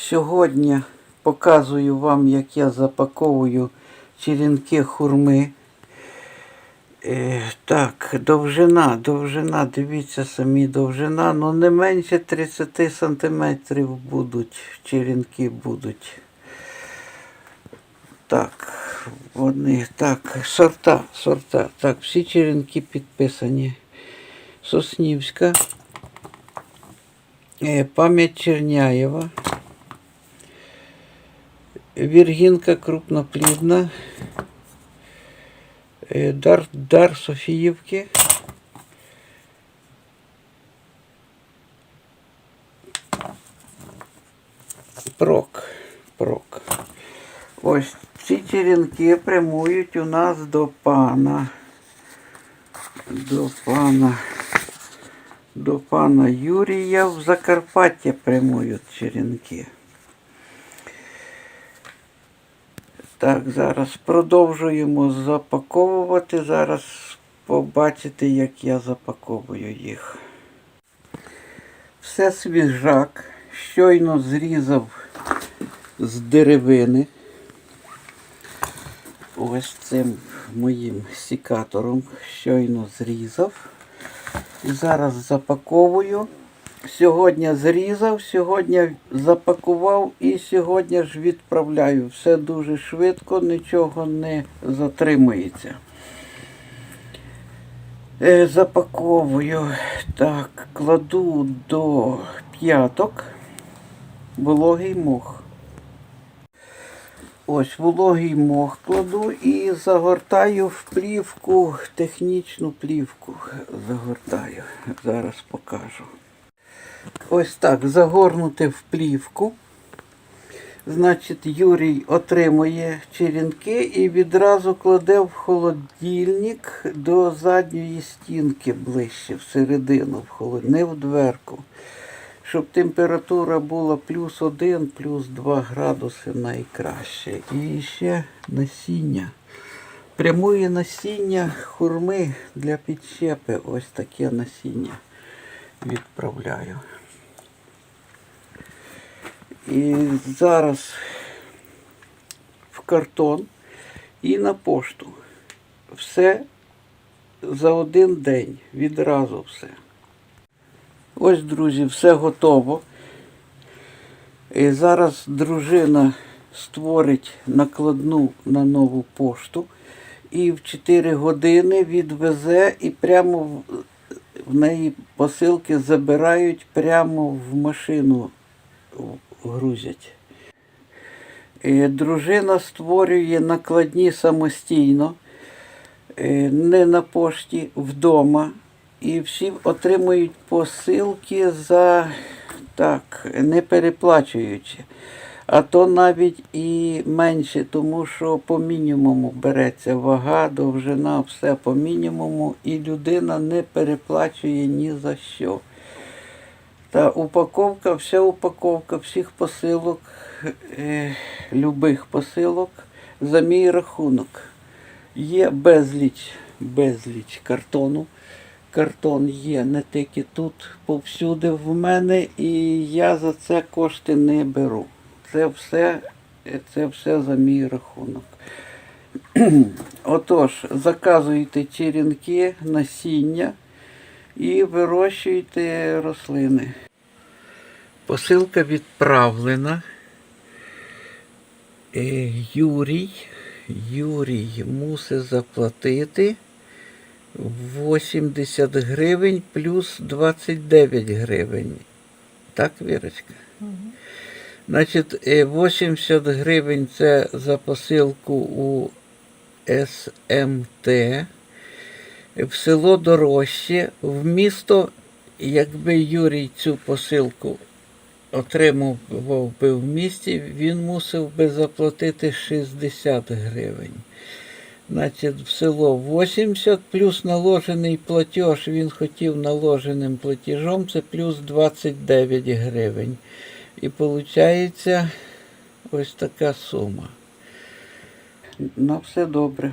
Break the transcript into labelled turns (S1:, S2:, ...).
S1: Сьогодні показую вам, як я запаковую черенки хурми. Е, так, довжина, довжина, дивіться самі довжина, ну не менше 30 сантиметрів будуть, черенки будуть. Так, вони, так, сорта, сорта. Так, всі черенки підписані. Соснівська, е, пам'ять Черняєва, Віргінка крупноплідна, е, дар, дар Софіївки. Прок. Прок. Ось ці черенки прямують у нас до пана. До пана. До пана Юрія в Закарпаття прямують черенки. Так, зараз продовжуємо запаковувати. Зараз побачите, як я запаковую їх. Все свіжак. Щойно зрізав з деревини. Ось цим моїм сікатором щойно зрізав. І зараз запаковую. Сьогодні зрізав, сьогодні запакував і сьогодні ж відправляю. Все дуже швидко, нічого не затримується. Е, Запаковую. Так, кладу до п'яток вологий мох. Ось вологий мох кладу і загортаю в плівку, технічну плівку загортаю. Зараз покажу. Ось так, загорнути в плівку. Значить, Юрій отримує черенки і відразу кладе в холодильник до задньої стінки ближче, всередину, в холод... не в дверку. Щоб температура була плюс 1, плюс 2 градуси найкраще. І ще насіння. Прямує насіння хурми для підщепи. Ось таке насіння відправляю. І зараз в картон і на пошту. Все за один день. Відразу все. Ось, друзі, все готово. І зараз дружина створить накладну на нову пошту і в 4 години відвезе і прямо в, неї посилки забирають прямо в машину грузять. Е, Дружина створює накладні самостійно, е, не на пошті, вдома. І всі отримують посилки за так, не переплачуючи. А то навіть і менше, тому що по мінімуму береться вага, довжина, все по мінімуму, і людина не переплачує ні за що. Та упаковка, вся упаковка всіх посилок, е, любих посилок за мій рахунок. Є безліч, безліч картону. Картон є не тільки тут, повсюди в мене, і я за це кошти не беру. Це все, це все за мій рахунок. Отож, заказуйте черенки, насіння і вирощуйте рослини. Посилка відправлена. Е, Юрій, Юрій мусить заплатити 80 гривень плюс 29 гривень. Так, Вірочка? Значить, е, 80 гривень це за посилку у СМТ. В село дорожче, в місто, якби Юрій цю посилку отримував би в місті, він мусив би заплатити 60 гривень. Значить, в село 80 плюс наложений платеж, він хотів наложеним платежом, це плюс 29 гривень. І виходить ось така сума. На все добре.